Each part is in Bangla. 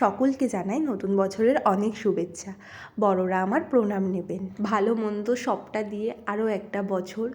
সকলকে জানাই নতুন বছরের অনেক শুভেচ্ছা। বড়রা আমার প্রণাম নেবেন। ভালো মন্দ সবটা দিয়ে আরও একটা বছর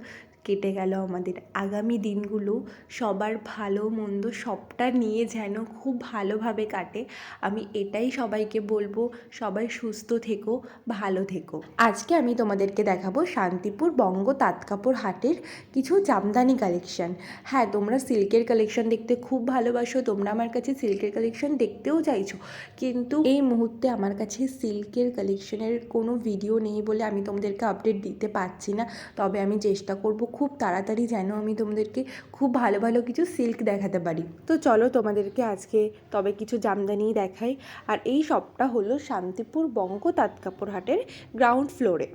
কেটে গেল আমাদের। আগামী দিনগুলো সবার ভালো মন্দ সবটা নিয়ে যেন খুব ভালোভাবে কাটে। আমি এটাই সবাইকে বলব, সবাই সুস্থ থেকো, ভালো থেকো। আজকে আমি তোমাদেরকে দেখাবো শান্তিপুর বঙ্গ তাঁতকাপড় হাটের কিছু জামদানি কালেকশন। হ্যাঁ তোমরা সিল্কের কালেকশন দেখতে খুব ভালোবাসো, তোমরা আমার কাছে সিল্কের কালেকশন দেখতেও চাইছো। কিন্তু এই মুহূর্তে আমার কাছে সিল্কের কালেকশনের কোনো ভিডিও নেই বলে আমি তোমাদেরকে আপডেট দিতে পারছি না। তবে আমি চেষ্টা করব খুব তাড়াতাড়ি যেন আমি তোমাদেরকে খুব ভালো ভালো কিছু সিল্ক দেখাতে পারি। তো চলো তোমাদেরকে আজকে তবে কিছু জামদানি দেখাই। আর এই শপটা হলো শান্তিপুর বঙ্গ তাঁতকাপড় হাটের গ্রাউন্ড ফ্লোরে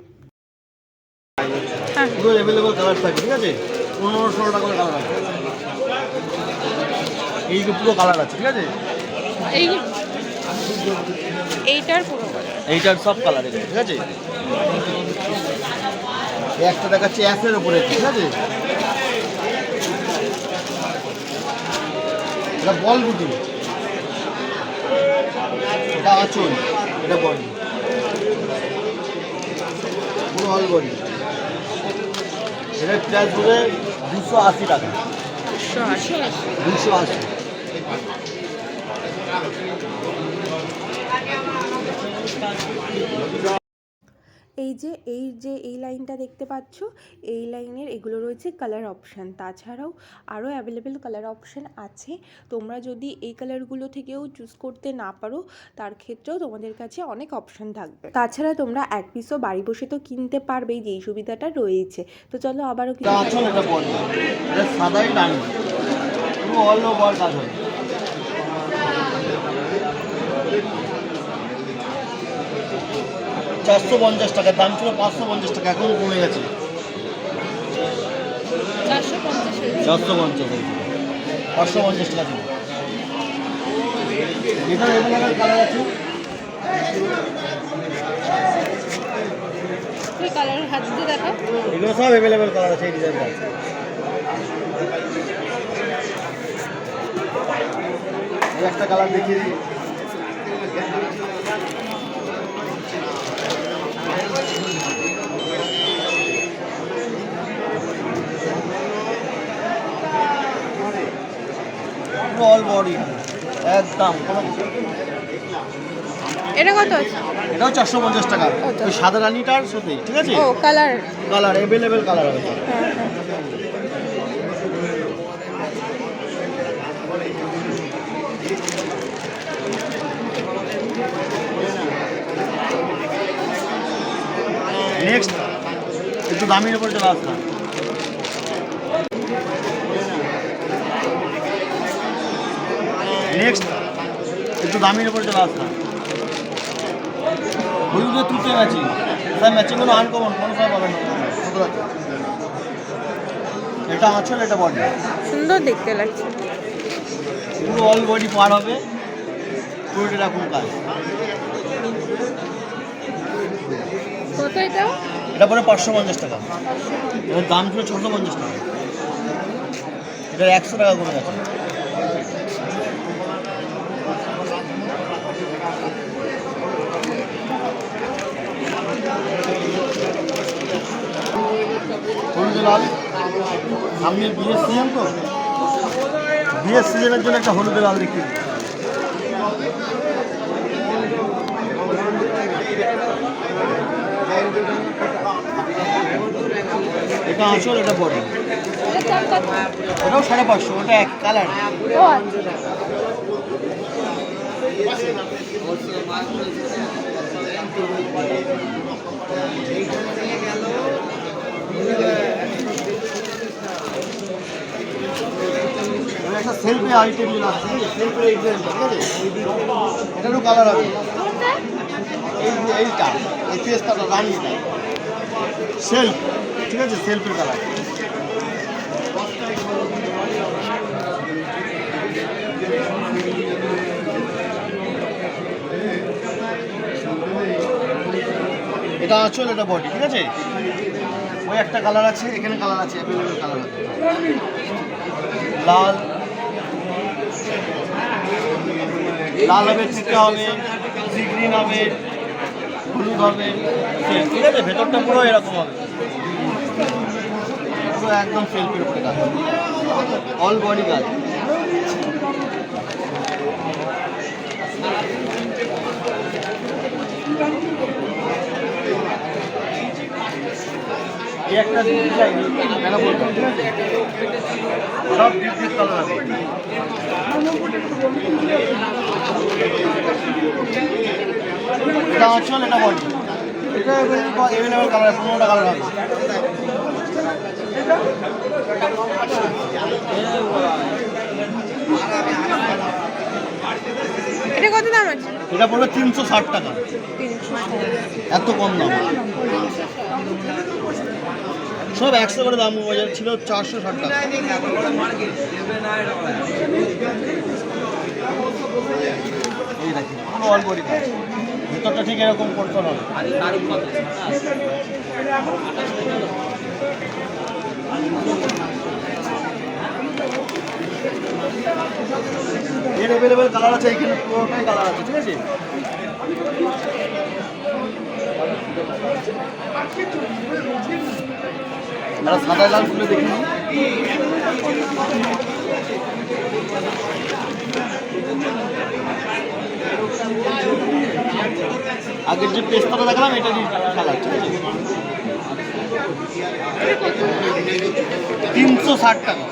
পুরো অ্যাভেলেবল কালার থাকে ঠিক আছে? পনেরো টাকা কালার আছে। এই যে পুরো কালার আছে ঠিক আছে? এই এইটার পুরো এইটার সব কালার ঠিক আছে? একটা দেখাচ্ছে অ্যাসের উপরে, ঠিক আছে? এটা বল গুটি এটা আঁচল এটা বডি পুরো অল বডি। এটার প্রাইস পড়বে দুশো আশি টাকা। দুশো আশি। এই যে এই যে, এই লাইনটা দেখতে পাচ্ছ, এই লাইনের এগুলো রয়েছে কালার অপশান তাছাড়াও আরও অ্যাভেলেবেল কালার অপশান আছে। তোমরা যদি এই কালারগুলো থেকেও চুজ করতে না পারো, তার ক্ষেত্রেও তোমাদের কাছে অনেক অপশান থাকবে। তাছাড়া তোমরা এক পিসও বাড়ি বসে তো কিনতে পারবেই যেই সুবিধাটা রয়েছে। তো চলো আবারও কিছু অল ওভার কাজ চারশো পঞ্চাশ টাকা দাম ছিল পাঁচশো পঞ্চাশ টাকা এখন কমে গেছে। চারশো পঞ্চাশ পাঁচশো পঞ্চাশ টাকা ছিল। এখানে কালার আছে? কালার হাত দিয়ে দেখা। এগুলো সব এভেলেবেল কালার আছে এই ডিজাইনটা একটা কালার দেখিয়ে দিই। অল বডি একদম। এটা কত আছে? এটাও চারশো পঞ্চাশ টাকা। ওই সাদা রানিটার সাথে ঠিক আছে? ও কালার কালার অ্যাভেলেবেল কালার হবে। নেক্সট একটু দামির উপর চলে আসলাম। নেক্সট একটু দামির উপর চলে আসলাম হলুদের তুতে ম্যাচিং স্যার ম্যাচিং কোনো আনকমন কোনো সময় পাবেন? এটা আঁচল এটা বডি সুন্দর দেখতে লাগছে। পুরো অল বডি পার হবে। পুরোটা এরকম কাজ কত এটা? এটা পরে পাঁচশো পঞ্চাশ টাকা। এটার দাম ছিল ছশো পঞ্চাশ টাকা। এটা একশো টাকা করে গেছে লাল সামনে বিয়ের সিজন তো? বিয়ের সিজনের জন্য একটা হলুদ লাল দেখি এটা আঁচল এটা বড়। ওটাও সাড়ে পাঁচশো, ওটা এক কালার। একটা সেলফি আইটেম আছে সেলফি আইটেম ঠিক আছে? এটারও কালার হবে। এই এইটা, এই পেস্তাটা রানি সেলফ ঠিক আছে? সেলফের কালার এটা আঁচল, এটা বডি ঠিক আছে? ওই একটা কালার আছে, এখানে কালার আছে অ্যাভেলেবেল কালার আছে। লাল। লাল হবে চিটে হবে, সি গ্রিন হবে, হলুদ হবে ঠিক আছে, ভেতরটা পুরো এরকম হবে। পুরো একদম সেলফির উপরে কাজ। অল বডি কাজ এই একটা কেন সব আছে এটা অচল এটা বডি। এটা এভেলেবল কালার পনেরোটা কালার হবে। এটা কত দাম আছে? এটা পড়বে তিনশো ষাট টাকা। এত কম দাম। সব একশো করে দাম বাজার ছিল চারশো ষাট টাকা। ভেতরটা ঠিক এরকম করতে কালার আছে আছে, ঠিক আছে? আর সাদা লাল ফুলে দেখি আগের যে পেস্তাটা দেখালাম, এটা কালার ঠিক আছে? তিনশো ষাট টাকা।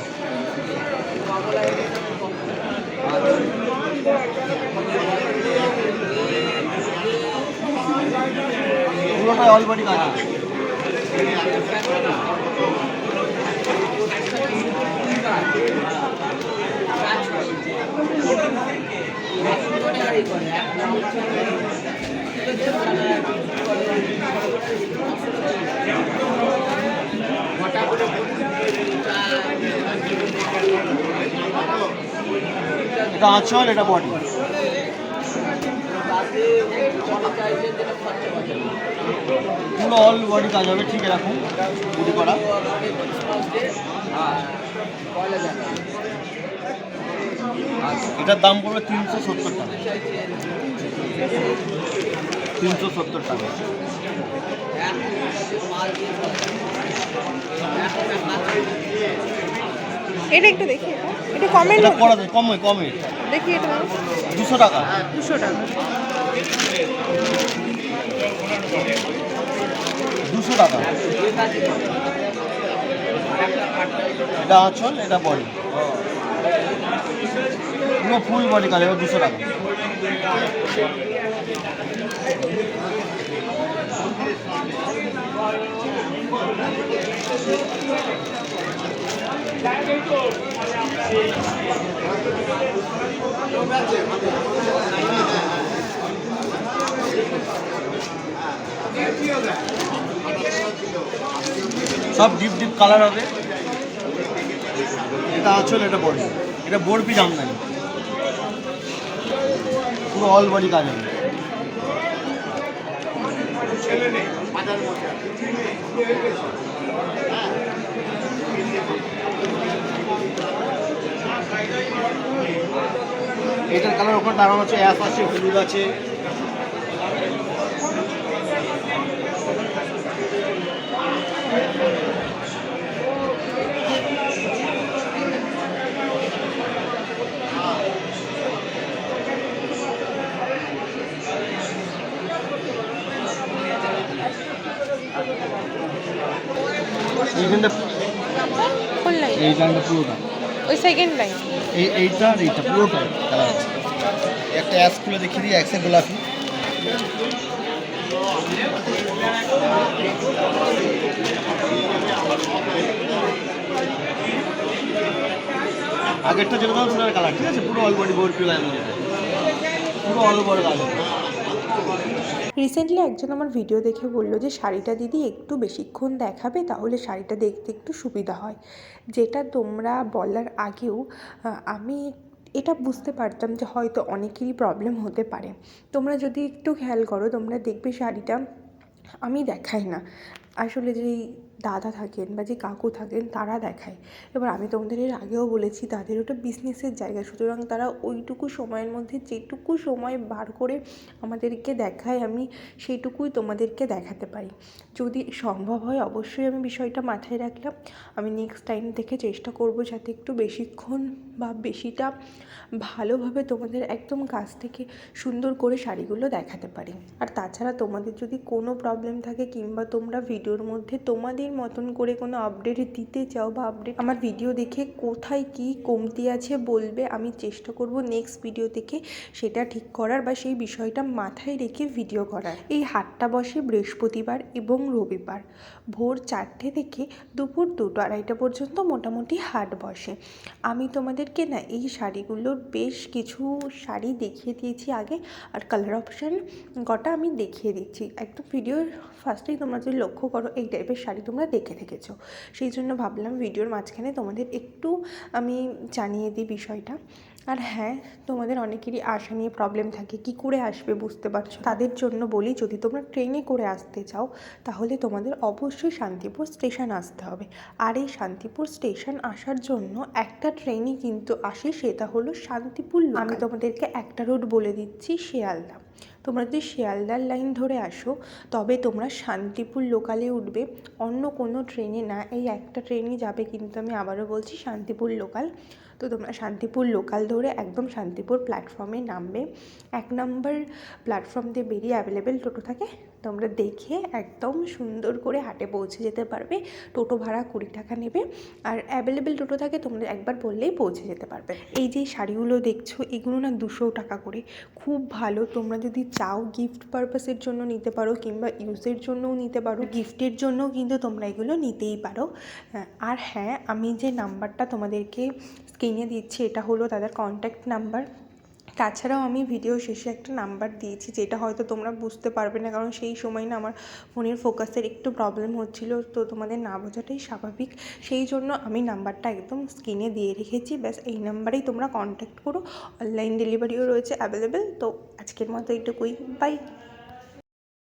পুরোটাই অলরেডি কাজ আছে এটা আঁচল এটা বডি পুরো অল বডি কাজ হবে ঠিক এরকম। বডি করা। এটার দাম পড়বে তিনশো সত্তর টাকা। তিনশো সত্তর টাকা। এটা একটু দেখি। এটা করা যায় কমে কমে। দেখি এটা। দুশো টাকা। দুশো টাকা। দুশো টাকা। এটা আঁচল এটা বডি পুরো ফুল বডি এবার দুশো টাকা। সব ডিপ ডিপ কালার হবে। এটা আঁচল এটা বডি এটা বরফি জামদানি পুরো অল বডি কাজ হবে। এটার কালার ওখানে দাঁড়ানো আছে অ্যাশ আছে, হলুদ আছে এইখানটা কোন লাইন এই লাইনটা পুরোটা ওই সেকেন্ড লাইন এই এইটা আর এইটা পুরোটা কালার একটা অ্যাশ খুলে দেখিয়ে দিই অ্যাক্সের গোলাপি। আগেরটা যেটা দাম কালার ঠিক আছে পুরো অল বডি বোর পিলার পুরো অল বড় আছে। রিসেন্টলি একজন আমার ভিডিও দেখে বলল যে, শাড়িটা দিদি একটু বেশিক্ষণ দেখাবে, তাহলে শাড়িটা দেখতে একটু সুবিধা হয়। যেটা তোমরা বলার আগেও আমি এটা বুঝতে পারতাম যে, হয়তো অনেকেরই প্রবলেম হতে পারে। তোমরা যদি একটু খেয়াল করো, তোমরা দেখবে শাড়িটা আমি দেখাই না। আসলে যেই দাদা থাকেন বা যে কাকু থাকেন তারা দেখায়। এবার আমি তোমাদের এর আগেও বলেছি, তাদের ওটা বিজনেসের জায়গা। সুতরাং তারা ওইটুকু সময়ের মধ্যে যেটুকু সময় বার করে আমাদেরকে দেখায়, আমি সেইটুকুই তোমাদেরকে দেখাতে পারি। যদি সম্ভব হয় অবশ্যই আমি বিষয়টা মাথায় রাখলাম। আমি নেক্সট টাইম থেকে চেষ্টা করব যাতে একটু বেশিক্ষণ বা বেশিটা ভালোভাবে তোমাদের একদম কাছ থেকে সুন্দর করে শাড়িগুলো দেখাতে পারি। আর তাছাড়া তোমাদের যদি কোনো প্রবলেম থাকে কিংবা তোমরা ভিডিওর মধ্যে তোমাদের মতন করে কোনো আপডেট দিতে চাও বা আপডেট আমার ভিডিও দেখে কোথায় কি কমতি আছে বলবে, আমি চেষ্টা করব নেক্সট ভিডিও থেকে সেটা ঠিক করার বা সেই বিষয়টা মাথায় রেখে ভিডিও করার। এই হাটটা বসে বৃহস্পতিবার এবং রবিবার। ভোর চারটে থেকে দুপুর দুটো আড়াইটা পর্যন্ত মোটামুটি হাট বসে। আমি তোমাদেরকে না এই শাড়িগুলোর বেশ কিছু শাড়ি দেখিয়ে দিয়েছি আগে, আর কালার অপশান কটা আমি দেখিয়ে দিচ্ছি। একদম ভিডিওর ফার্স্টেই তোমরা যদি লক্ষ্য করো, এই টাইপের শাড়ি তোমরা দেখে রেখেছো সেই জন্য ভাবলাম ভিডিওর মাঝখানে তোমাদের একটু আমি জানিয়ে দিই বিষয়টা। আর হ্যাঁ তোমাদের অনেকেরই আসা নিয়ে প্রবলেম থাকে, কি করে আসবে বুঝতে পারছ? তাদের জন্য বলি, যদি তোমরা ট্রেনে করে আসতে চাও, তাহলে তোমাদের অবশ্যই শান্তিপুর স্টেশন আসতে হবে। আর এই শান্তিপুর স্টেশন আসার জন্য একটা ট্রেনই কিন্তু আসে, সেটা হলো শান্তিপুর। আমি তোমাদেরকে একটা রুট বলে দিচ্ছি, শিয়ালদা। তোমরা যদি শিয়ালদার লাইন ধরে আসো, তবে তোমরা শান্তিপুর লোকালে উঠবে। অন্য কোনো ট্রেনে না, এই একটা ট্রেনই যাবে কিন্তু আমি আবারও বলছি শান্তিপুর লোকাল। তো তোমরা শান্তিপুর লোকাল ধরে একদম শান্তিপুর প্ল্যাটফর্মে নামবে। এক নম্বর প্ল্যাটফর্ম দিয়ে বেরিয়ে অ্যাভেলেবেল টোটো থাকে। তোমরা দেখে একদম সুন্দর করে হাটে পৌঁছে যেতে পারবে। টোটো ভাড়া কুড়ি টাকা নেবে। আর অ্যাভেলেবেল টোটো থাকে তোমরা একবার বললেই পৌঁছে যেতে পারবে। এই যে শাড়িগুলো দেখছ, এগুলো না দুশো টাকা করে। খুব ভালো। তোমরা যদি চাও গিফট পারপাসের জন্য নিতে পারো কিংবা ইউজের জন্যও নিতে পারো গিফটের জন্যও কিন্তু তোমরা এগুলো নিতেই পারো। আর হ্যাঁ আমি যে নাম্বারটা তোমাদেরকে স্ক্রিনে দিচ্ছি, এটা হলো তাদের কন্ট্যাক্ট নাম্বার তাছাড়াও আমি ভিডিও শেষে একটা নাম্বার দিয়েছি, যেটা হয়তো তোমরা বুঝতে পারবে না, কারণ সেই সময় না আমার ফোনের ফোকাসের একটু প্রবলেম হচ্ছিল, তো তোমাদের না বোঝাটাই স্বাভাবিক। সেই জন্য আমি নাম্বারটা একদম স্ক্রিনে দিয়ে রেখেছি, ব্যাস এই নাম্বারেই তোমরা কন্ট্যাক্ট করো অনলাইন ডেলিভারিও রয়েছে অ্যাভেলেবেল তো আজকের মতো এইটুকুই বাই